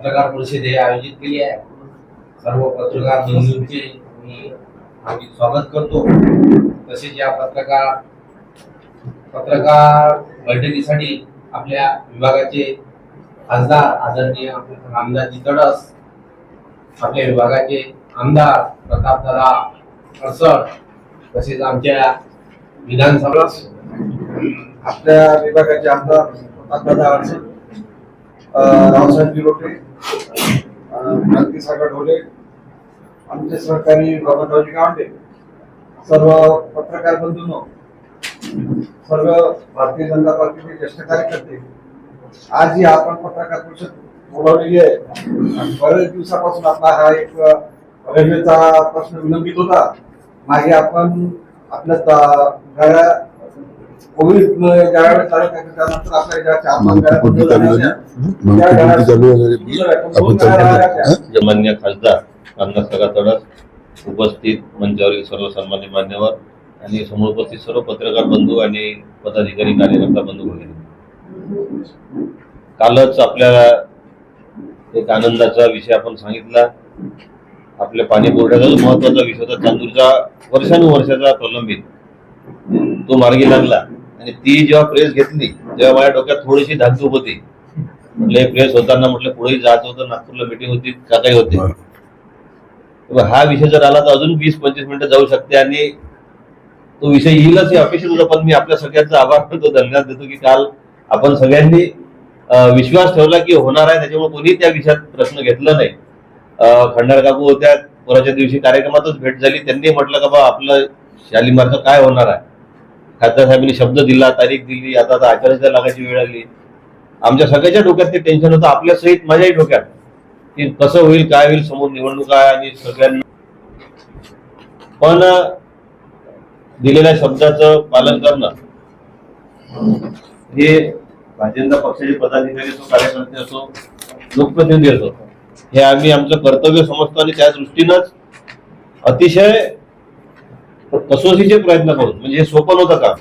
पत्रकार परिषद हे आयोजित केली आहे. सर्व पत्रकार बंधूंचे मी स्वागत करतो. तसेच या पत्रकार पत्रकार बैठकीसाठी आपल्या विभागाचे खासदार आदरणीय रामदासजी तडस आपल्या विभागाचे आमदार प्रतापदादा अडसड तसेच आमच्या विधानसभा आपल्या विभागाचे आमदार प्रतापदादा अडसड रावसाहेब गिरोटे क्रांतीसागर ढोले आमचे सहकारी बाबाजी गावंडे सर्व पत्रकार बंधूंनो सर्व भारतीय जनता पार्टीचे ज्येष्ठ कार्यकर्ते आज ही आपण पत्रकार परिषद बोलावलेली आहे. बऱ्याच बरेच दिवसापासून आपला हा एक रेल्वेचा प्रश्न विलंबित होता. मागे आपण आपल्या घरा गाड्या मान्य खासदार रामदास तडस उपस्थित मंचावरील सर्व सन्मान्य मान्यवर आणि समोर उपस्थित सर्व पत्रकार बंधू आणि पदाधिकारी कार्यकर्ता बंधू वगैरे. कालच आपल्याला एक आनंदाचा विषय आपण सांगितला. आपल्या पाणी जो महत्त्वाचा विषय होता. चांदूरचा वर्षानुवर्षाचा प्रलंबित. तो मार्गी लागला. आणि ती जेव्हा प्रेस घेतली तेव्हा माझ्या डोक्यात थोडीशी धाकधूक होती. म्हटलं प्रेस होताना म्हटलं पुढेही जायचं होतं नागपूरला मिटिंग होती का काही होते? हा विषय जर आला तर अजून वीस पंचवीस मिनिटं जाऊ शकते आणि तो विषय येईलच हे अपेक्षित होतं पण मी आपल्या सगळ्यांचा आभार मानतो धन्यवाद देतो की काल आपण सगळ्यांनी विश्वास ठेवला की होणार आहे. त्याच्यामुळे कोणी त्या विषयात प्रश्न घेतला नाही. खंडार काकू होत्या. परवाच्या दिवशी कार्यक्रमातच भेट झाली. त्यांनी म्हटलं का बा आपलं शालिमारचं काय होणार आहे? खासदार साहेबांनी शब्द दिला तारीख दिली आता आता आचारसंहिता लागायची वेळ आली आमच्या सगळ्याच्या डोक्यात ते टेन्शन होतं आपल्या सहित माझ्याही डोक्यात. की कसं होईल काय होईल समोर निवडणूक आहे आणि सगळ्यांना पण दिलेल्या शब्दाचं पालन करणं हे भाजपा पक्षाचे पदाधिकारी असो कार्यकर्ते असो लोकप्रतिनिधी असो हे आम्ही आमचं कर्तव्य समजतो आणि त्या दृष्टीनंच अतिशय कसोशीचे प्रयत्न करून म्हणजे हे सोपं नव्हतं काम.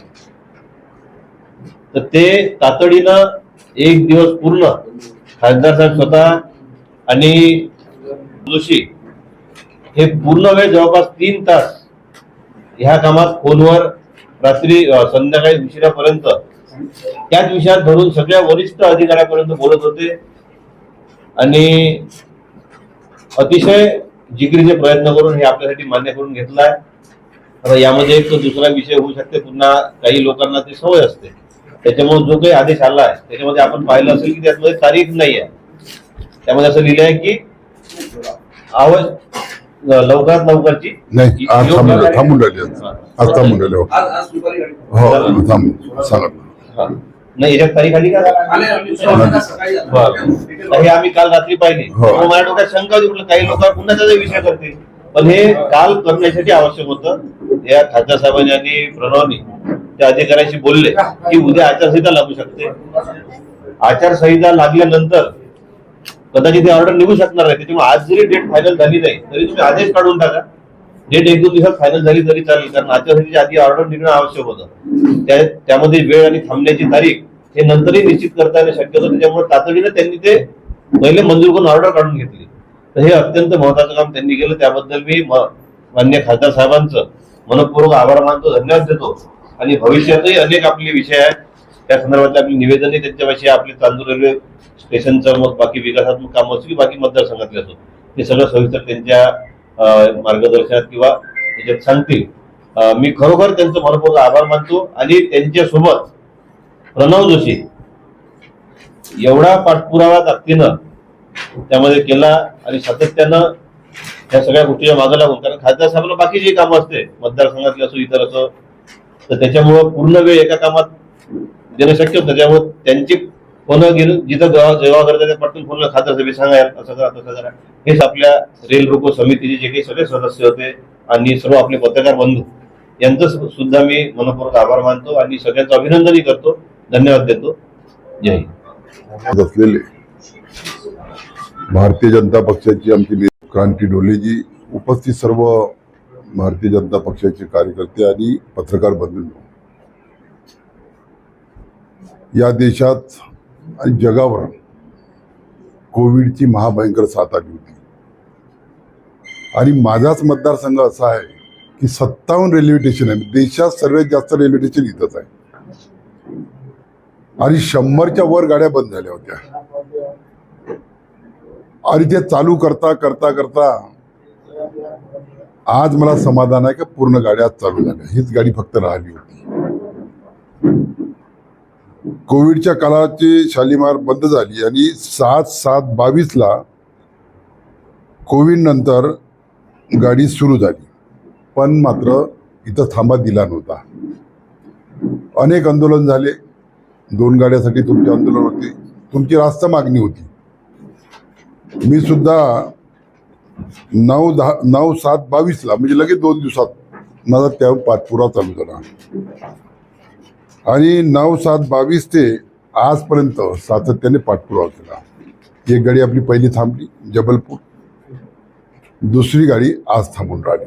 तर ते तातडीनं एक दिवस पूर्ण खासदार साहेब स्वतः आणि जोशी हे पूर्ण वेळ जवळपास तीन तास ह्या कामात फोनवर रात्री संध्याकाळी उशिरापर्यंत त्याच विषयात धरून सगळ्या वरिष्ठ अधिकाऱ्यापर्यंत बोलत होते. आणि अतिशय जिगरीचे प्रयत्न करून हे आपल्यासाठी मान्य करून घेतलाय. आता यामध्ये एक तो दुसरा विषय होऊ शकते पुन्हा काही लोकांना ती सवय असते. त्याच्यामुळे जो काही आदेश आला आहे त्याच्यामध्ये आपण पाहिलं असेल की त्यामध्ये तारीख नाही आहे. त्यामध्ये असं लिहिलं आहे की आवाज लवकरात लवकरची नाही आज थांबून योग्य थांबून राहिले आज. आज थांबून राहिले हो. आज आज दुपारी गाडी. हो सांगा. नाही याच्यात तारीख आली का? हे आम्ही काल रात्री पाहिली. हो. माझ्या डोक्यात शंका होती काही लोक पुन्हा त्याचा विषय करतील. पण हे काल करण्यासाठी आवश्यक होतं. या खासदार साहेबांनी आणि प्रणवनी त्या अधिकाऱ्यांशी बोलले की उद्या आचारसंहिता लागू शकते. आचारसंहिता लागल्यानंतर कदाचित ही ऑर्डर निघू शकणार नाही. त्याच्यामुळे आज जरी डेट फायनल झाली नाही तरी तुम्ही आदेश काढून टाका. डेट एक दोन दिवसात फायनल झाली तरी चालेल कारण आचारसंहितेच्या आधी ऑर्डर निघणं आवश्यक होतं. त्या त्यामध्ये वेळ आणि थांबण्याची तारीख हे नंतरही निश्चित करता येणं शक्य होतं. त्याच्यामुळे तातडीनं त्यांनी ते पहिले मंजूर करून ऑर्डर काढून घेतली. तर हे अत्यंत महत्वाचं काम त्यांनी केलं. त्याबद्दल मी मान्य खासदार साहेबांचं मनपूर्वक आभार मानतो धन्यवाद देतो. आणि भविष्यातही अनेक आपले विषय आहेत. त्या संदर्भातले आपली निवेदनही त्यांच्यापाशी आपले चांदूर रेल्वे स्टेशनचं मग बाकी विकासात्मक काम असो की बाकी मतदारसंघातले असो ते सगळं सविस्तर त्यांच्या मार्गदर्शनात किंवा त्याच्यात सांगतील. मी खरोखर त्यांचं मनपूर्वक आभार मानतो आणि त्यांच्यासोबत प्रणव जोशी एवढा पाठपुरावा ताकदीनं त्यामध्ये केला आणि सातत्यानं या सगळ्या गोष्टीच्या मागे लागून. कारण खासदार साहेबांना बाकीची कामं असते मतदारसंघातले असो इतर असो तर त्याच्यामुळं पूर्ण वेळ एका कामात देणं शक्य होतं. त्यामुळे त्यांची फोन घेऊन जिथं जेव्हा जेव्हा करतात त्या पटकन फोनला खासदार साहेब सांगा यार असं करा तसं करा. हेच आपल्या रेल रोको समितीचे जे काही सगळे सदस्य होते आणि सर्व आपले पत्रकार बंधू यांचं सुद्धा मी मनपूर्वक आभार मानतो आणि सगळ्यांचं अभिनंदनही करतो. धन्यवाद देतो. जय हिंद. भारतीय जनता पक्षाची आमची क्रांती डोलेजी उपस्थित सर्व भारतीय जनता पक्षाचे कार्यकर्ते आणि पत्रकार बंधू या देशात आणि जगावर कोविडची महाभयंकर साथ आली होती. आणि माझाच मतदारसंघ असा आहे की सत्तावन्न रेल्वे स्टेशन आहे. देशात सर्वात जास्त रेल्वे स्टेशन इथंच आहे. आणि शंभरच्या वर गाड्या बंद झाल्या होत्या. आणि ते चालू करता करता करता आज मला समाधान आहे का पूर्ण गाड्या आज चालू झाल्या. हीच गाडी फक्त राहिली होती. कोविडच्या काळाची शालीमार बंद झाली आणि सात सात बावीसला कोविड नंतर गाडी सुरू झाली. पण मात्र इथं थांबा दिला नव्हता. अनेक आंदोलन झाले. दोन गाड्यासाठी तुमचे आंदोलन होते. तुमची रास्त मागणी होती. मी सुद्धा नऊ दहा नऊ सात बावीसला म्हणजे लगेच दोन दिवसात माझा त्या पाठपुरा चालू झाला. आणि नऊ सात बावीस ते आजपर्यंत सातत्याने पाठपुरावा केला. एक गाडी आपली पहिली थांबली जबलपूर. दुसरी गाडी आज थांबून राहिली.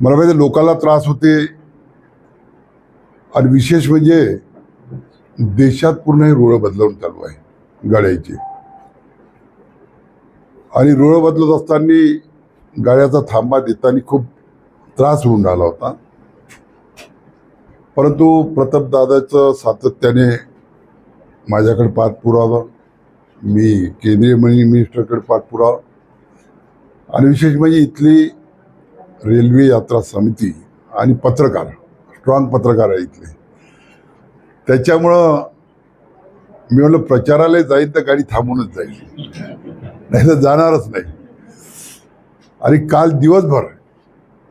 मला माहिती लोकांना त्रास होते. आणि विशेष म्हणजे देशात पूर्ण हे रुळं बदलवून चालू आहे. गाड्याची आणि रुळं बदलत असताना गाड्याचा थांबा देताना खूप त्रास होऊन राहिला होता. परंतु प्रतापदादाचं सातत्याने माझ्याकडे पाठपुरावा मी केंद्रीय मनी मिनिस्टरकडे पाठपुरावा आणि विशेष म्हणजे इथली रेल्वे यात्रा समिती आणि पत्रकार स्ट्रॉंग पत्रकार आहे इथले. त्याच्यामुळं मी म्हणलं प्रचाराला जाईल तर गाडी थांबूनच जाईल. नाही तर जाणारच नाही. आणि काल दिवसभर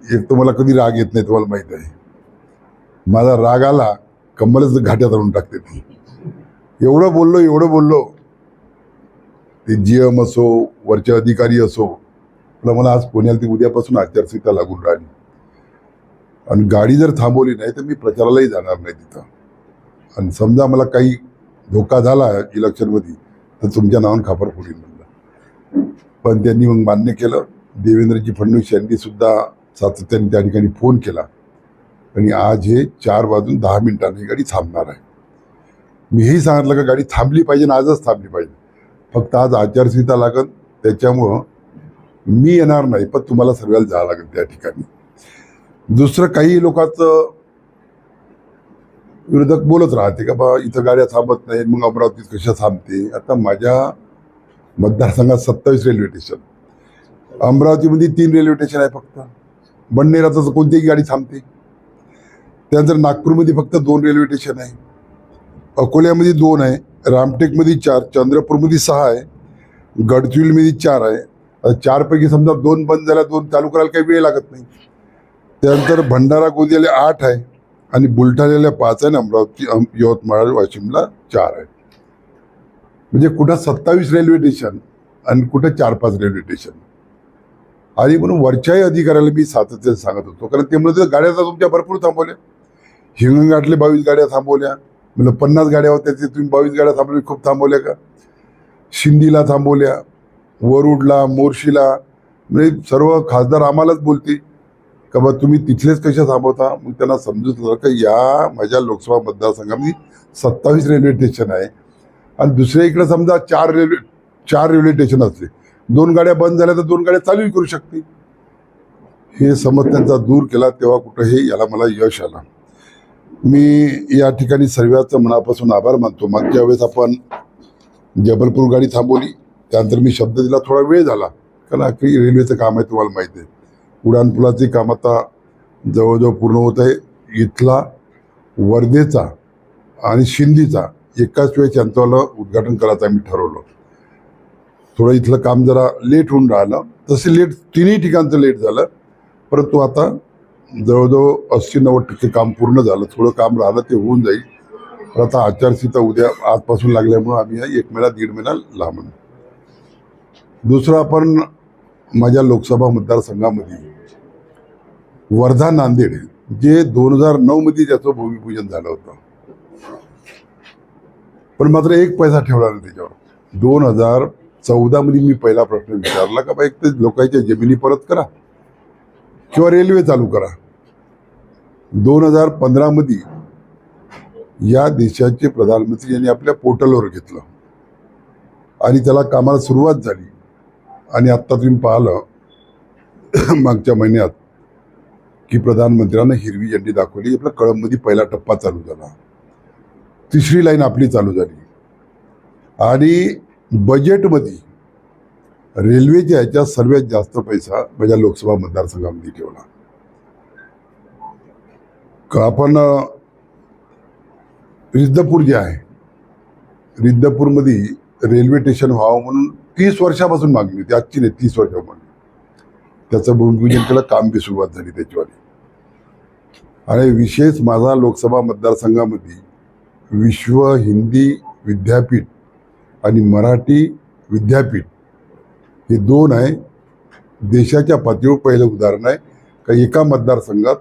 एक तर मला कधी राग येत नाही तुम्हाला माहीत आहे. माझा राग आला कंबलच घाट्यात आणून टाकते ती. एवढं बोललो एवढं बोललो. ते जी एम असो वरचे अधिकारी असो मला मला आज पुण्याला ती उद्यापासून आचारसंहिता लागून राहिली. आणि गाडी जर थांबवली नाही तर मी प्रचारालाही जाणार नाही तिथं. आणि समजा मला काही धोका झाला इलेक्शनमध्ये तर तुमच्या नावानं खापर फोडीन म्हणलं. पण त्यांनी मग मान्य केलं. देवेंद्रजी फडणवीस यांनी सुद्धा सातत्याने त्या ठिकाणी फोन केला. आणि आज हे चार वाजून दहा मिनिटांनी ही गाडी थांबणार आहे. मीही सांगितलं का गाडी थांबली पाहिजे आणि आजच थांबली पाहिजे. फक्त आज आचारसंहिता लागत त्याच्यामुळं मी येणार नाही पण तुम्हाला सर्वांना जावं लागेल त्या ठिकाणी. दुसरं काही लोकांचं विरोधक बोलत राहते का बा इथं गाड्या थांबत नाही मग अमरावतीत कशा थांबते? आता माझ्या मतदारसंघात सत्तावीस रेल्वे स्टेशन. अमरावतीमध्ये तीन रेल्वे स्टेशन आहे फक्त. बंडनेरात तर कोणतीही गाडी थांबते. त्यानंतर नागपूरमध्ये फक्त दोन रेल्वे स्टेशन आहे. अकोल्यामध्ये दोन आहे रामटेकमध्ये चार चंद्रपूरमध्ये सहा आहे गडचिरोलीमध्ये चार आहे. चारपैकी समजा दोन बंद झाल्या दोन चालू करायला काही वेळ लागत नाही. त्यानंतर भंडारा गोंदियाला आठ आहे. आणि बुलढाण्याला पाच आहे आणि अमरावती अम- यवतमाळ वाशिमला चार आहे म्हणजे कुठं सत्तावीस रेल्वे स्टेशन आणि कुठं चार पाच रेल्वे स्टेशन आणि म्हणून वरच्याही अधिकाऱ्याला मी सातत्याने सांगत होतो कारण ते म्हणत गाड्या तर तुमच्या भरपूर थांबवल्या. हिंगणघाटले बावीस गाड्या थांबवल्या. म्हणलं पन्नास गाड्या होत्या ते तुम्ही बावीस गाड्या थांबवल्या खूप थांबवल्या का? शिंदीला थांबवल्या वरुडला मोर्शीला म्हणजे सर्व खासदार आम्हालाच बोलते का बा तुम्ही तिथलेच कशा थांबवता? मग त्यांना समजू झालं का या माझ्या लोकसभा मतदारसंघामध्ये सत्तावीस रेल्वे स्टेशन आहे. आणि दुसऱ्या इकडे समजा चार रेल्वे चार रेल्वे स्टेशन असले. दोन गाड्या बंद झाल्या तर दोन गाड्या चालूही करू शकते हे समज त्यांचा दूर केला तेव्हा कुठं हे याला मला यश आलं. मी या ठिकाणी सर्वांचं मनापासून आभार मानतो. मागच्या वेळेस आपण जबलपूर गाडी थांबवली. त्यानंतर मी शब्द दिला थोडा वेळ झाला. कारण रेल्वेचं काम आहे तुम्हाला माहिती आहे. उड्डाणपुलाचे काम आता जवळजवळ पूर्ण होत आहे. इथला वर्धेचा आणि शिंदीचा एकाच वेळेस यांचंवाला उद्घाटन करायचं आम्ही ठरवलं. थोडं इथलं काम जरा लेट होऊन राहिलं. तसे लेट तिन्ही ठिकाणचं लेट झालं. परंतु आता जवळजवळ अस्सी नव्वद टक्के काम पूर्ण झालं. थोडं काम राहिलं ते होऊन जाईल. तर आता आचारसंहिता उद्या आजपासून लागल्यामुळं आम्ही एक महिना दीड महिना लांब दुसरं आपण माझ्या लोकसभा मतदारसंघामध्ये वर्धा नांदेड जे दोन हजार नऊ मध्ये ज्याचं भूमिपूजन झालं होतं. पण मात्र एक पैसा ठेवला नाही त्याच्यावर. दोन हजार चौदा मध्ये मी पहिला प्रश्न विचारला का बा एक तर लोकांच्या जमिनी परत करा. किंवा रेल्वे चालू करा. दोन हजार पंधरा मध्ये या देशाचे प्रधानमंत्री यांनी आपल्या पोर्टलवर घेतलं. आणि त्याला कामाला सुरुवात झाली. आणि आत्ता तुम्ही पाहिलं मागच्या महिन्यात की प्रधानमंत्र्यांना हिरवी झेंडी दाखवली. आपला कळंबमध्ये पहिला टप्पा चालू झाला. तिसरी लाईन आपली चालू झाली. आणि बजेटमध्ये रेल्वेच्या ह्याच्यात सर्वात जास्त पैसा माझ्या लोकसभा मतदारसंघामध्ये ठेवला. का आपण रिद्धपूर जे आहे रिद्धपूरमध्ये रेल्वे स्टेशन व्हावं म्हणून तीस वर्षापासून मागणी होती. आजची नाही तीस वर्षापासून त्याचं भूमिपूजन केलं काम बी सुरुवात झाली त्याच्यावाली. आणि विशेष माझा लोकसभा मतदारसंघामध्ये विश्व हिंदी विद्यापीठ आणि मराठी विद्यापीठ हे दोन आहे. देशाच्या पातळीवर पहिलं उदाहरण आहे. का एका मतदारसंघात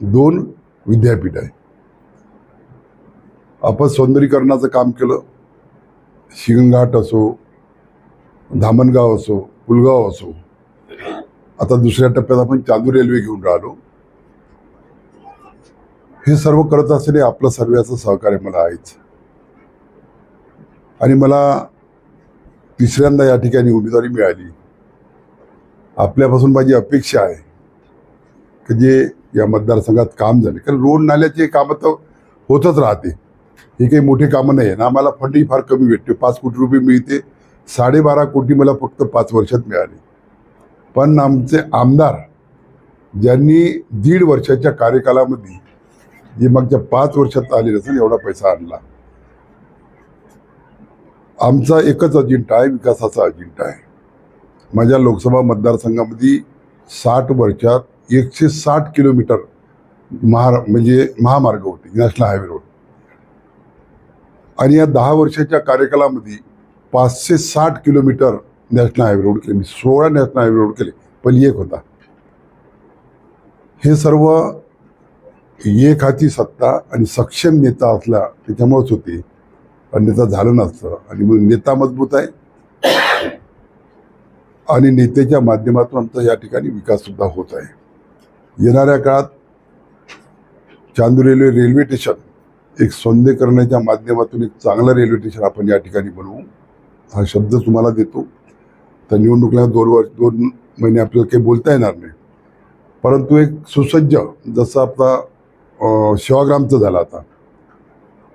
दोन विद्यापीठ आहे. आपण सौंदर्यीकरणाचं काम केलं. शिंगघाट असो धामणगाव असो पुलगाव असो आता दुसऱ्या टप्प्यात आपण चांदूर रेल्वे घेऊन राहिलो. हे सर्व करत असताना आपलं सर्वांचं सहकार्य मला आहेच. आणि मला तिसऱ्यांदा या ठिकाणी उमेदवारी मिळाली. आपल्यापासून माझी अपेक्षा आहे की जे या मतदारसंघात काम झाले. कारण रोड नाल्याचे कामं तर होतच राहते. हे काही मोठे कामं नाही आहे ना आम्हाला फंडही फार कमी भेटते. पाच कोटी रुपये मिळते. साडेबारा कोटी मला फक्त पाच वर्षात मिळाली. पण आमचे आमदार ज्यांनी दीड वर्षाच्या कार्यकालामध्ये जे मागच्या पाच वर्षात आले असेल एवढा पैसा आणला. आमचा एकच अजिंठा आहे विकासाचा अजिंठा आहे. माझ्या लोकसभा मतदारसंघामध्ये साठ वर्षात एकशे साठ किलोमीटर महार म्हणजे महामार्ग होते नॅशनल हायवे रोड. आणि या दहा वर्षाच्या कार्यकालामध्ये पाचशे साठ किलोमीटर नॅशनल हायवे रोड केले. मी सोळा नॅशनल हायवे रोड केले पहिली एक होता. हे सर्व एक हाती सत्ता आणि सक्षम नेता असला त्याच्यामुळेच होते. अन्यथा झालं नसतं आणि मग नेता मजबूत आहे. आणि नेत्याच्या माध्यमातून आमचा या ठिकाणी विकास सुद्धा होत आहे. येणाऱ्या काळात चांदूर रेल्वे रेल्वे स्टेशन एक सौंदर्यकरणाच्या माध्यमातून एक चांगलं रेल्वे स्टेशन आपण या ठिकाणी बनवू. हा शब्द तुम्हाला देतो. तर निवडणुकीला दोन वर्ष दोन महिने आपल्याला काही बोलता येणार नाही. परंतु एक सुसज्ज जसं आपला सेवाग्रामचं झालं आता.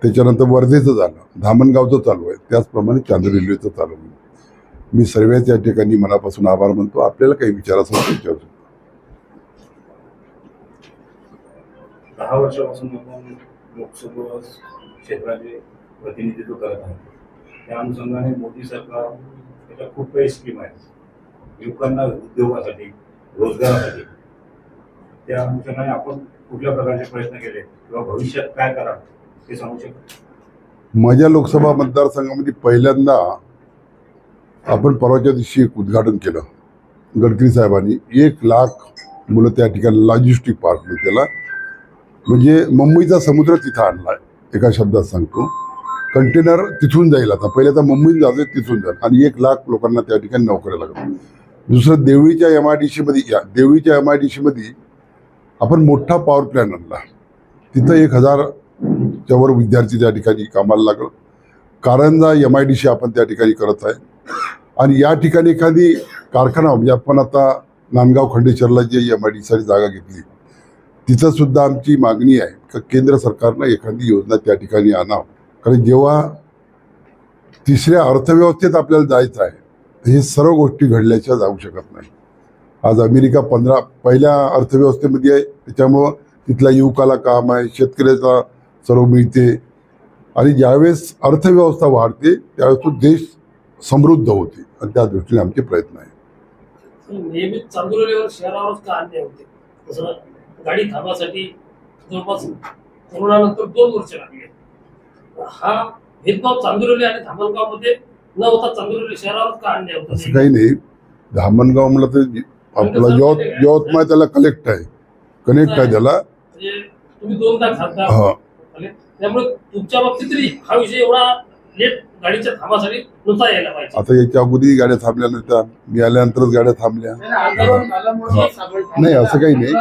त्याच्यानंतर वर्धेचं झालं. धामणगावचं चालू आहे. त्याचप्रमाणे चांदूर रेल्वेचं चालू आहे. मी सर्वच या ठिकाणी मनापासून आभार मानतो. आपल्याला काही विचार असेल विचारू दहा वर्षापासून आपण लोकसभा क्षेत्राचे प्रतिनिधित्व करत आहे त्या अनुषंगाने मोदी सरकार त्याच्या खूप काही स्कीम आहेत. युवकांना उद्योगासाठी रोजगारासाठी. त्या अनुषंगाने आपण कुठल्या प्रकारचे प्रयत्न केले किंवा भविष्यात काय करा ते सांगू शकतो? माझ्या लोकसभा मतदारसंघामध्ये पहिल्यांदा आपण परवाच्या दिवशी एक उद्घाटन केलं. गडकरी साहेबांनी. एक लाख मुलं त्या ठिकाणी लॉजिस्टिक पार्क म्हणजे त्याला म्हणजे मुंबईचा समुद्र तिथं आणला एका शब्दात सांगतो. कंटेनर तिथून जाईल आता. पहिले आता मुंबईत जाते तिथून जाईल. आणि एक लाख लोकांना त्या ठिकाणी नोकऱ्या लागतात दुसरं देवळीच्या एम आय डी सीमध्ये या देवळीच्या एम आय डी सीमध्ये आपण मोठा पॉवर प्लॅन आणला. तिथं एक हजारच्या वर विद्यार्थी त्या ठिकाणी कामाला लागलं. Karanja M I D C आपण त्या ठिकाणी करत आहे. आणि या ठिकाणी एखादी कारखाना म्हणजे आपण आता नांदगाव खंडेश्वरला जे एम आय डी सारी जागा घेतली तिथंसुद्धा आमची मागणी आहे का केंद्र सरकारनं एखादी योजना त्या ठिकाणी आणावं. कारण जेव्हा तिसऱ्या अर्थव्यवस्थेत आपल्याला जायचं आहे हे सर्व गोष्टी घडल्याच्या जाऊ शकत नाही. आज अमेरिका पंधरा पहिल्या अर्थव्यवस्थेमध्ये आहे त्याच्यामुळं तिथल्या युवकाला काम आहे शेतकऱ्याचा सर्व मिळते. आणि ज्यावेळेस अर्थव्यवस्था वाढते त्यावेळेस तो देश समृद्ध होते. आणि त्या दृष्टीने आमचे प्रयत्न आहे गाडी थांबासाठी जवळपास कोरोनानंतर दोन वर्ष लागले. हा भेदभाव चांदुरली आणि धामणगावमध्ये न होता चांदुरली शहरावर का आणले असं काही नाही. धामणगाव म्हणलं तर आपला यवत यवतमाळ त्याला कलेक्ट आहे. कनेक्ट आहे त्याला. म्हणजे तुम्ही दोनदा खासदार हा. त्यामुळे तुमच्या बाबतीत तरी हा विषय एवढा गाडीच्या थांबासाठी नुसता यायला पाहिजे. आता याच्या अगोदर गाड्या थांबल्या नव्हत्या. मी आल्यानंतरच गाड्या थांबल्या. नाही असं काही नाही.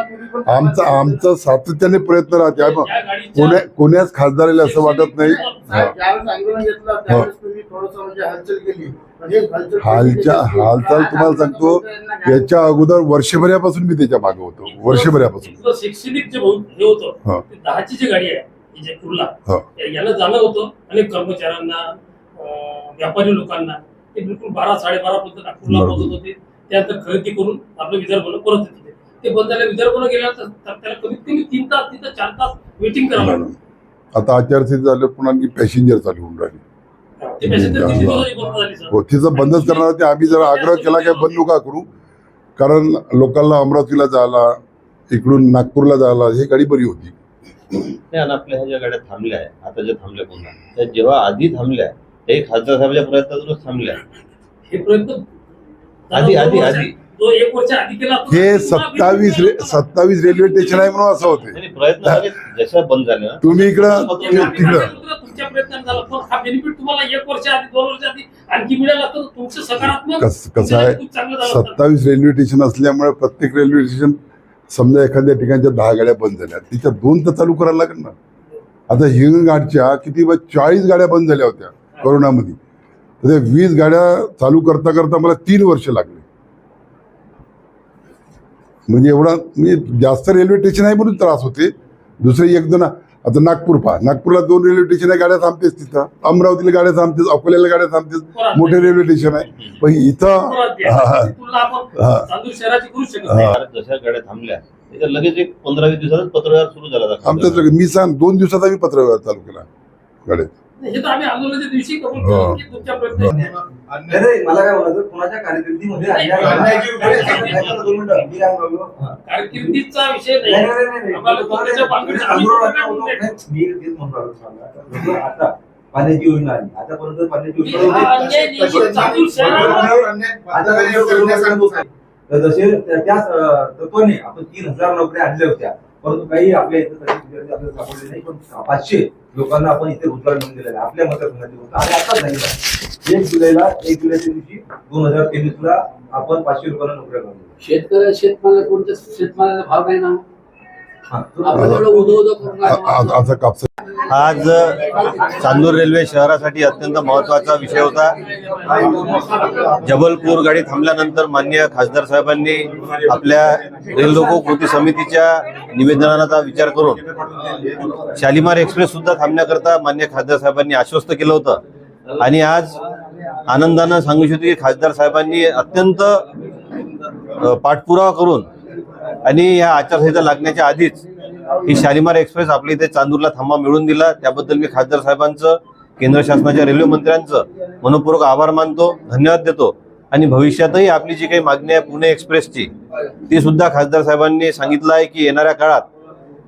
आमचा आमचा सातत्याने प्रयत्न राहते. कोण्या कोण्याच खासदाराला असं वाटत नाही. म्हणजे हालचाल केली. म्हणजे हालचाल हालच्या हालचाल तुम्हाला सांगतो याच्या अगोदर वर्षभरापासून मी त्याच्यामागे होतो. वर्षभरापासून. शैक्षणिक जे. होतं दहाची जी गाडी आहे जे कुर्ला हा. जाणं होतं अनेक कर्मचाऱ्यांना व्यापारी लोकांना. ते बिलकुल बारा साडेबारा पर्यंत नागपूरला. पोहोचत होते. त्यानंतर खरेदी करून आपलं विदर्भला परत येत होते. ते बंद विदर्भला गेल्यानंतर तर त्याला कमीत कमी तीन तास तिथं चार तास वेटिंग करावं लागलं. आता आचारसंहिता झालं पुन्हा आणखी पॅसेंजर चालू होऊन राहिले. ते हो तिचं बंदच करणार होते. आम्ही जरा आग्रह केला काय बंद नका करू? कारण लोकांना अमरावतीला जायला इकडून नागपूरला जायला ही गाडी बरी होती. नाही आणि आपल्या ह्या ज्या गाड्या थांबल्या आहे आता ज्या थांबल्या पुन्हा त्या जेव्हा आधी थांबल्या ते खासदार साहेबांच्या प्रयत्नातूनच थांबल्या. हे प्रयत्न आधी- आधी- आधी. तो एक वर्ष आधी केला तो हे सत्तावीस सत्तावीस रेल्वे स्टेशन आहे म्हणून असं होते. आणि प्रयत्न झाले जशा बंद झाले ना तुम्ही इकडं तिकडं तुमच्या प्रयत्नात झाला पण हा बेनिफिट तुम्हाला एक वर्ष आधी दोन वर्ष आधी आणखी मिळाला तर तुमचं सकारात्मक कस कसं आहे? चांगलं झालं. सत्तावीस रेल्वे स्टेशन असल्यामुळे प्रत्येक रेल्वे स्टेशन समजा एखाद्या ठिकाणच्या दहा गाड्या बंद झाल्या तिच्या दोन तर चालू करायला लागेल ना? आता हिंगणघाटच्या किती बा चाळीस गाड्या बंद झाल्या होत्या कोरोनामध्ये. तर त्या वीस गाड्या चालू करता करता मला तीन वर्ष लागले. म्हणजे एवढा म्हणजे जास्त रेल्वे स्टेशन आहे म्हणून त्रास होते. दुसरे एक दोन आता नागपूर पहा. नागपूरला दोन रेल्वे स्टेशन आहे गाड्या थांबतेच तिथं. अमरावतीला गाड्या थांबतेच अकोल्याला गाड्या थांबतेच. मोठे रेल्वे स्टेशन आहे. पण इथं हा, हा. हा. हा. जशा गाड्या थांबल्या लगेच एक पंधरा वीस दिवसातच पत्रव्यवहार सुरू झाला मी सांग दोन दिवसात आम्ही पत्रव्यवहार चालू केला. गाड्या. नाही नाही, मला काय म्हणायचं कुणाच्या कारकिर्दीमध्ये अन्याय झाला. ऐका ना दोन मिनिटं. मी काय म्हणालो? हा. कारकिर्दीचा विषय नाही, नाही नाही, नाही, नाही. आम्हाला कोणाच्या बांधणीचं आम्ही तांदूळ कोणाला वाटलं बोलू होतं. नये. नाही, मी तेच म्हणून राहिलो तुम्हाला. लोकं आता पाण्याची योजना आली आतापर्यंत पाण्याची योजना हा होती. अन्याय निश्चित चांदूर शहरावर आता काही लोकं तर जसे त्या- त्याच अं, तत्वाने आपण तीन हजार नोकऱ्या आणल्या होत्या परंतु काही आपल्या इथे तसे विद्यार्थी आपल्याला सापडले नाही पण पाचशे लोकांना आपण इथे रोजगार मिळून दिलेला आहे आपल्या मतदारसंघातील होता आणि आता झालेला आहे. एक जुलैला एक जुलैच्या दिवशी दोन हजार तेवीस ला आपण पाचशे लोकांना नोकऱ्या लावल्या शेतकऱ्या शेतमाला कोणत्या शेतमालाला भाव नाही ना हा. आपण एवढं उदो उदो करून आ- आ- राहिलो. आता कापसा आज चांदूर रेल्वे शहरासाठी अत्यंत महत्त्वाचा विषय होता जबलपूर गाडी थांबल्यानंतर मान्य खासदार साहेबांनी आपल्या रेल रोको कृती समितीच्या निवेदनाचा विचार करून शालिमार एक्सप्रेस सुद्धा थांबण्याकरता मान्य खासदार साहेबांनी आश्वस्त केलं होतं आणि आज आनंदानं सांगू इच्छितो की खासदार साहेबांनी अत्यंत पाठपुरावा करून आणि या आचारसंहिता लागण्याच्या आधीच ही शालिमार एक्सप्रेस आपल्या इथे चांदूरला थांबा मिळवून दिला. त्याबद्दल मी खासदार साहेबांचं केंद्र शासनाच्या रेल्वे मंत्र्यांचं मनपूर्वक आभार मानतो धन्यवाद देतो आणि भविष्यातही आपली जी काही मागणी आहे पुणे एक्सप्रेसची ती सुद्धा खासदार साहेबांनी सांगितलं आहे की येणाऱ्या काळात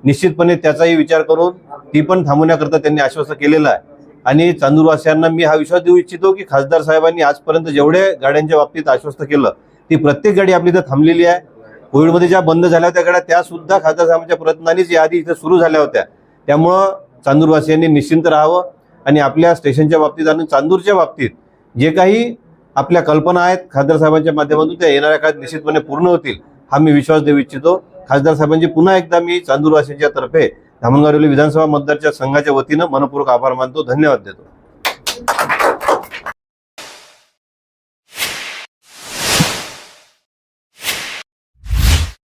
निश्चितपणे त्याचाही विचार करून ती पण थांबवण्याकरता त्यांनी आश्वस्त केलेलं आहे. आणि चांदूरवासियांना मी हा विश्वास देऊ इच्छितो की खासदार साहेबांनी आजपर्यंत जेवढे गाड्यांच्या बाबतीत आश्वस्त केलं ती प्रत्येक गाडी आपली इथं थांबलेली आहे. कोविडमध्ये ज्या बंद झाल्या होत्या गाड्या त्या सुद्धा खासदार साहेबांच्या प्रयत्नांनीच या आधी इथं सुरू झाल्या होत्या. त्यामुळं चांदूरवासियांनी निश्चिंत राहावं आणि आपल्या स्टेशनच्या बाबतीत आणि चांदूरच्या बाबतीत जे काही आपल्या कल्पना आहेत खासदार साहेबांच्या माध्यमातून त्या येणाऱ्या काळात निश्चितपणे पूर्ण होतील हा मी विश्वास देऊ इच्छितो. खासदार साहेबांची पुन्हा एकदा मी चांदूरवासियांच्या तर्फे धामणगाव विधानसभा मतदारच्या संघाच्या वतीनं मनपूर्वक आभार मानतो. धन्यवाद देतो.